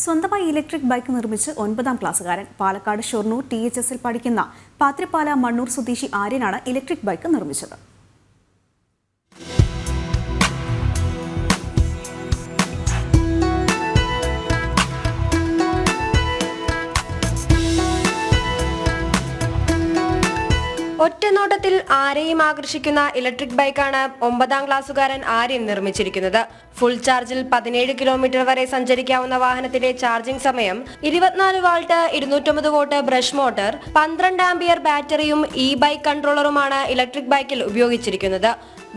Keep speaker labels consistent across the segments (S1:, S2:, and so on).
S1: സ്വന്തമായി electric bike നിർമ്മിച്ച് ഒൻപതാം ക്ലാസ്സുകാരൻ. പാലക്കാട് ഷൊർണൂർ ടി എച്ച് എസിൽ പഠിക്കുന്ന പാത്രിപ്പാല മണ്ണൂർ സ്വദേശി ആര്യനാണ് ഇലക്ട്രിക് ബൈക്ക് നിർമ്മിച്ചത്.
S2: ഒറ്റനോട്ടത്തിൽ ആരെയും ആകർഷിക്കുന്ന ഇലക്ട്രിക് ബൈക്കാണ് ഒമ്പതാം ക്ലാസ്സുകാരൻ ആര്യൻ നിർമ്മിച്ചിരിക്കുന്നത്. ഫുൾ ചാർജിൽ പതിനേഴ് കിലോമീറ്റർ വരെ സഞ്ചരിക്കാവുന്ന വാഹനത്തിലെ ചാർജിംഗ് സമയം ഇരുപത്തിനാല് വാൾട്ട് ഇരുന്നൂറ്റമ്പത് വോട്ട് ബ്രഷ് മോട്ടോർ പന്ത്രണ്ട് ആംബിയർ ബാറ്ററിയും ഇ ബൈക്ക് കൺട്രോളറുമാണ് ഇലക്ട്രിക് ബൈക്കിൽ ഉപയോഗിച്ചിരിക്കുന്നത്.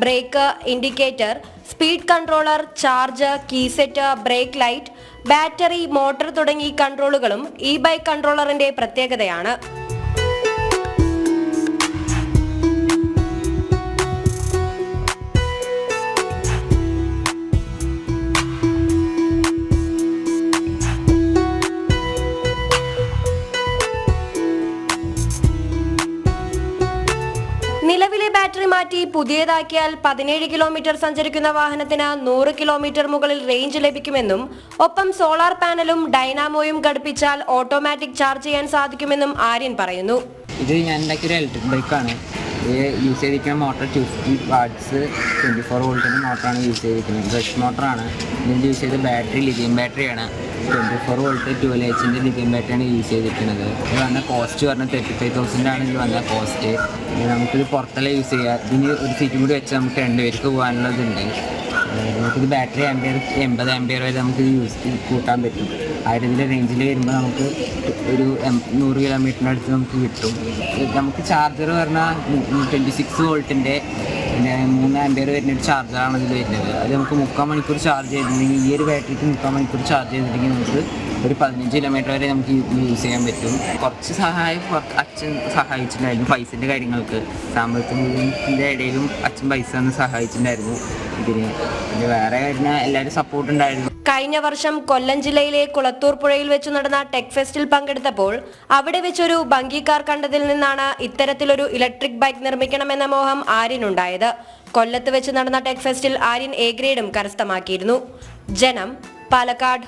S2: Brake indicator speed controller charge key set brake light battery motor തുടങ്ങി കൺട്രോളുകളും ഇ ബൈക്ക് കൺട്രോളറിന്റെ പ്രത്യേകതയാണ്. നിലവിലെ ബാറ്ററി മാറ്റി പുതിയതാക്കിയാൽ പതിനേഴ് കിലോമീറ്റർ സഞ്ചരിക്കുന്ന വാഹനത്തിന് നൂറ് കിലോമീറ്റർ മുകളിൽ റേഞ്ച് ലഭിക്കുമെന്നും ഒപ്പം സോളാർ പാനലും ഡൈനാമോയും ഘടിപ്പിച്ചാൽ ഓട്ടോമാറ്റിക് ചാർജ് ചെയ്യാൻ സാധിക്കുമെന്നും ആര്യൻ പറയുന്നു.
S3: ഇത് ഞാൻ ഉണ്ടാക്കിയ ഒരു ഇലക്ട്രിക് ബൈക്കാണ് യൂസ് ചെയ്തിരിക്കുന്ന motor two fifty watts twenty four വോൾട്ടിന്റെ മോട്ടറാണ് യൂസ് ചെയ്തിരിക്കുന്നത്. ബ്രഷ് മോട്ടറാണ് ഇതിൽ യൂസ് ചെയ്ത ബാറ്ററി ലിഥിയം ബാറ്ററിയാണ് ട്വന്റി ഫോർ വോൾട്ട് ട്വൽവ് എച്ചിന്റെ ബാറ്ററിയാണ് യൂസ് ചെയ്തിരിക്കുന്നത്. ഇത് വന്ന കോസ്റ്റ് പറഞ്ഞാൽ തേർട്ടി ഫൈവ് തൗസൻഡ് ആണ് ഇത് വന്ന കോസ്റ്റ് നമുക്കിത് പുറത്തല്ല യൂസ് ചെയ്യാം. ഇതിന് ഒരു സീറ്റും കൂടി വെച്ചാൽ നമുക്ക് രണ്ട് പേർക്ക് പോകാനുള്ളതുണ്ട്. നമുക്കിത് ബാറ്ററി ആംബിയർ എൺപത് ആംബിയർ വരെ നമുക്ക് യൂസ് കൂട്ടാൻ പറ്റും. ആയിരത്തിന്റെ റേഞ്ചിൽ വരുമ്പോൾ നമുക്ക് ഒരു നൂറ് കിലോമീറ്ററിനടുത്ത് നമുക്ക് കിട്ടും. നമുക്ക് ചാർജർ പറഞ്ഞാൽ ട്വന്റി സിക്സ് വോൾട്ടിന്റെ പിന്നെ മൂന്ന് ആംബിയർ വരുന്ന ഒരു ചാർജറാണ് ഇതിൽ വരുന്നത്. അത് നമുക്ക് മുക്കാൽ മണിക്കൂർ ചാർജ് ചെയ്തിട്ടുണ്ടെങ്കിൽ ഈ ഒരു ബാറ്ററിക്ക് മുക്കാൽ മണിക്കൂർ ചാർജ് ചെയ്തിട്ടുണ്ടെങ്കിൽ നമുക്ക് ഒരു പതിനഞ്ച് കിലോമീറ്റർ വരെ നമുക്ക് യൂസ് ചെയ്യാൻ പറ്റും. കുറച്ച് സഹായം അച്ഛൻ സഹായിച്ചിട്ടുണ്ടായിരുന്നു പൈസന്റെ കാര്യങ്ങൾക്ക്. സാമ്പത്തികത്തിന്റെ ഇടയിലും അച്ഛൻ പൈസ ഒന്ന് സഹായിച്ചിട്ടുണ്ടായിരുന്നു. ഇതിന് പിന്നെ വേറെ വരുന്ന എല്ലാവരും സപ്പോർട്ട് ഉണ്ടായിരുന്നു.
S2: കഴിഞ്ഞ വർഷം കൊല്ലം ജില്ലയിലെ കുളത്തൂർ പുഴയിൽ വെച്ച് നടന്ന ടെക് ഫെസ്റ്റിൽ പങ്കെടുത്തപ്പോൾ അവിടെ വെച്ചൊരു ഭംഗിക്കാർ കണ്ടതിൽ നിന്നാണ് ഇത്തരത്തിലൊരു ഇലക്ട്രിക് ബൈക്ക് നിർമ്മിക്കണമെന്ന മോഹം ആര്യനുണ്ടായത്. കൊല്ലത്ത് വെച്ച് നടന്ന ടെക് ഫെസ്റ്റിൽ ആര്യൻ എ ഗ്രേഡും കരസ്ഥമാക്കിയിരുന്നു. ജനം പാലക്കാട്.